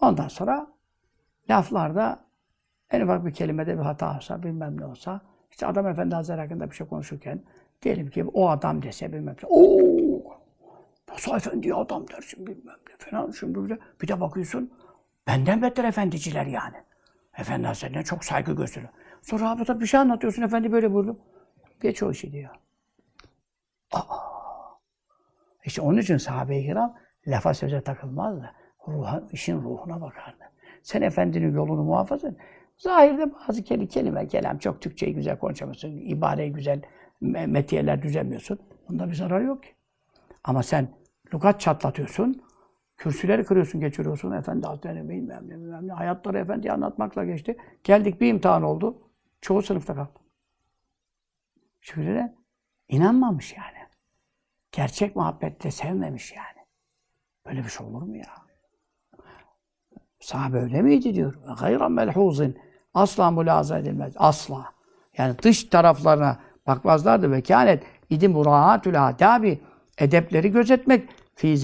Ondan sonra laflarda en ufak bir kelimede bir hata olsa, bilmem ne olsa, işte adam efendi hazretleri hakkında bir şey konuşurken, diyelim ki o adam dese bilmem ne, ooo, nasıl efendi adam dersin bilmem ne falan, şimdi bir de, bir de bakıyorsun, benden beter efendiciler yani. Efendi hazretlerine çok saygı gösteriyor. Sonra abi da bir şey anlatıyorsun, efendi böyle buyurdu. Geç o işi diyor. İşte onun için sahabe-i kiram lafa söze takılmazdı. Ruha, işin ruhuna bakardı. Sen efendinin yolunu muhafaza et. Zahirde bazı kelime, kelam çok Türkçeyi güzel konuşamıyorsun. ibareyi güzel, me- metiyeler düzemiyorsun. Bunda bir zarar yok ki. Ama sen lügat çatlatıyorsun. Kürsüleri kırıyorsun, geçiriyorsun. Efendi Hazretleri bilmem ne, bilmem ne. Hayatları efendiye anlatmakla geçti. Geldik bir imtihan oldu. Çoğu sınıfta kaldı. Çünkü de inanmamış yani. Gerçek muhabbetle sevmemiş yani. Böyle bir şey olur mu ya? Sahabe öyle miydi diyor. Gayran melhuzin. Asla mülaza edilmez. Asla. Yani dış taraflarına bakmazlardı ve kânet idi muraatül adabi edepleri gözetmek fî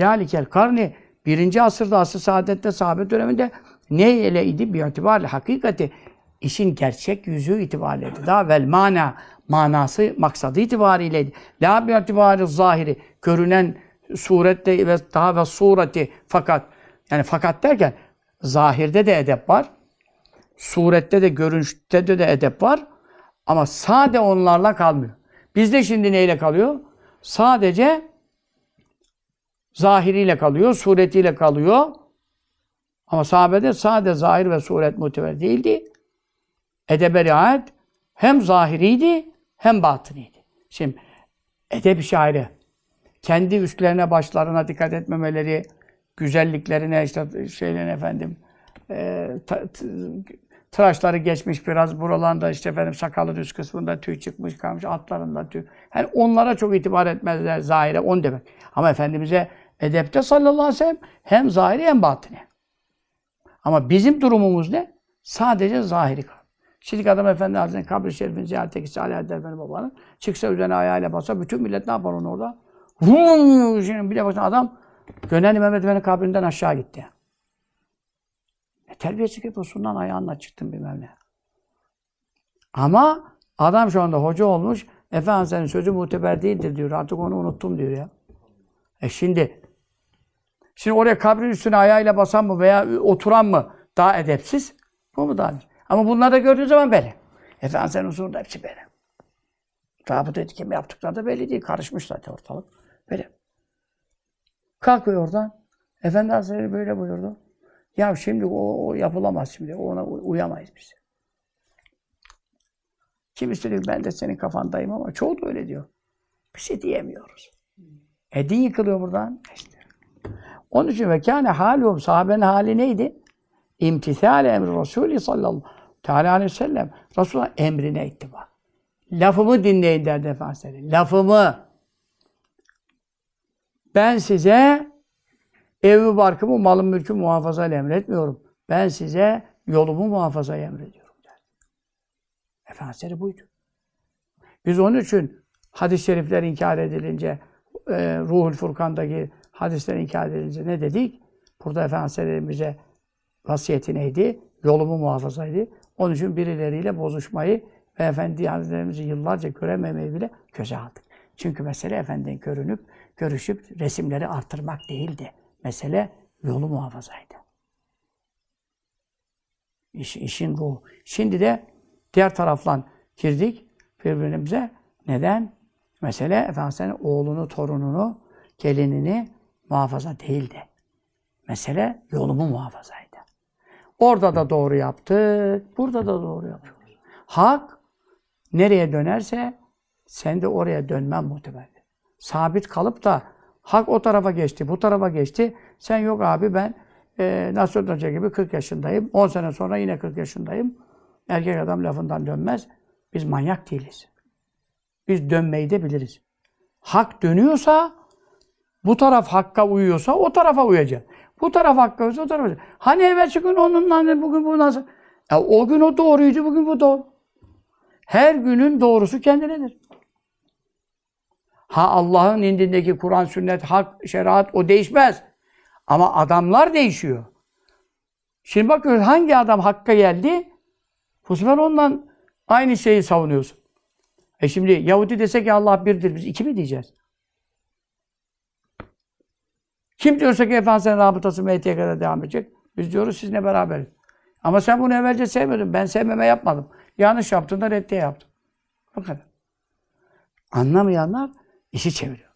karni birinci asırda asr saadette sahabe döneminde ne ile idi bir itibarlı hakikati işin gerçek yüzü itibariyle daha vel mana manası maksadı itibariyle la bir itibarı zahiri görünen surette ve daha ve sureti fakat yani fakat derken zahirde de edep var. Surette de görünüşte de, de edep var. Ama sade onlarla kalmıyor. Bizde şimdi neyle kalıyor? Sadece zahiriyle kalıyor, suretiyle kalıyor. Ama sahabede sade zahir ve suret muteber değildi. Edebe riayet hem zahiriydi hem batınıydı. Şimdi edeb şairi kendi üstlerine başlarına dikkat etmemeleri, güzelliklerine işte şeylen efendim e, ta- tıraşları geçmiş biraz buralarında işte efendim sakalı düz kısmında tüy çıkmış kalmış altlarında tüy. Yani onlara çok itibar etmezler zahire on demek. Ama Efendimiz'e edepte sallallahu aleyhi ve sellem hem zahiri hem batini. Ama bizim durumumuz ne? Sadece zahiri kal. Şimdi adam Efendi Hazretleri'nin kabri şerifini ziyarete gitse Ali Haydar Efendi babanın çıksa üzerine ayağıyla basa bütün millet ne yapar onu orada? Vum! Şimdi bir de bakın adam Gönenli Mehmet Efendi kabrinden aşağı gitti. E, terbiyesizlik yapıyorsundan ayağınla çıktın bilmem ne. Ama adam şu anda hoca olmuş. Efendim senin sözü muteber değildir diyor. Artık onu unuttum diyor ya. E şimdi şimdi oraya kabrin üstüne ayağıyla basan mı veya oturan mı daha edepsiz? Bu mu daha? Ama bunları da gördüğü zaman belli. Efendim senin huzurunda hepsi belli. Rabıta etkim yaptıkları da belli değil. Karışmış zaten ortalık. Böyle. Kalkıyor oradan. Efendi Hazretleri böyle buyurdu. Ya şimdi o, o yapılamaz şimdi. Ona uy- uyamayız biz. Kimisi diyor ben de senin kafandayım ama çoğu da öyle diyor. Bir şey diyemiyoruz. E din yıkılıyor buradan. İşte. Onun için ve kâne hâluhum sahabenin hali neydi? İmtithâle emri Resulü sallallahu teala aleyhi ve sellem. Resulullah emrine ittiba. Lafımı dinleyin derdi Efendimiz. Lafımı. Ben size evimi, barkımı, malım, mülkümü muhafaza emretmiyorum. Ben size yolumu muhafaza emrediyorum derdi. Efendimiz buydu. Biz onun için hadis-i şerifler inkar edilince, e, Ruhul Furkan'daki hadisler inkar edilince ne dedik? Burada Efendimiz bize vasiyeti neydi? Yolumu muhafazaydı. Onun için birileriyle bozuşmayı ve Efendi Hazretlerimizi yıllarca görememeyi bile göze aldık. Çünkü mesele Efendi'nin görünüp, görüşüp resimleri artırmak değildi. Mesele yolu muhafazaydı. İş, işin ruhu. Şimdi de diğer taraftan girdik birbirimize. Neden? Mesele Efendimiz'in oğlunu, torununu, gelinini muhafaza değildi. Mesele yolumu muhafazaydı. Orada da doğru yaptık, burada da doğru yapıyoruz. Hak nereye dönerse sen de oraya dönmen muhtemelen. Sabit kalıp da hak o tarafa geçti, bu tarafa geçti. Sen yok abi ben e, Nasrettin Hoca gibi 40 yaşındayım. 10 sene sonra yine 40 yaşındayım. Erkek adam lafından dönmez. Biz manyak değiliz. Biz dönmeyi de biliriz. Hak dönüyorsa bu taraf hakka uyuyorsa o tarafa uyacak. Bu taraf hakka uyuyorsa o tarafa uyacak. Hani evvelsi gün onunla hani bugün bu nasıl? Ya o gün o doğruydu, bugün bu doğru. Her günün doğrusu kendinedir. Ha Allah'ın indindeki Kur'an, sünnet, hak, şeriat o değişmez. Ama adamlar değişiyor. Şimdi bakıyoruz hangi adam hakka geldi? Bu sefer ondan aynı şeyi savunuyorsun. E şimdi Yahudi dese ki Allah birdir. Biz iki mi diyeceğiz? Kim diyorsa ki Efendimiz'in rabıtası Mehdi'ye kadar devam edecek. Biz diyoruz sizinle beraberiz. Ama sen bunu evvelce sevmedin. Ben sevmeme yapmadım. Yanlış yaptın da reddiye yaptın. O kadar. Anlamayanlar işi çeviriyor.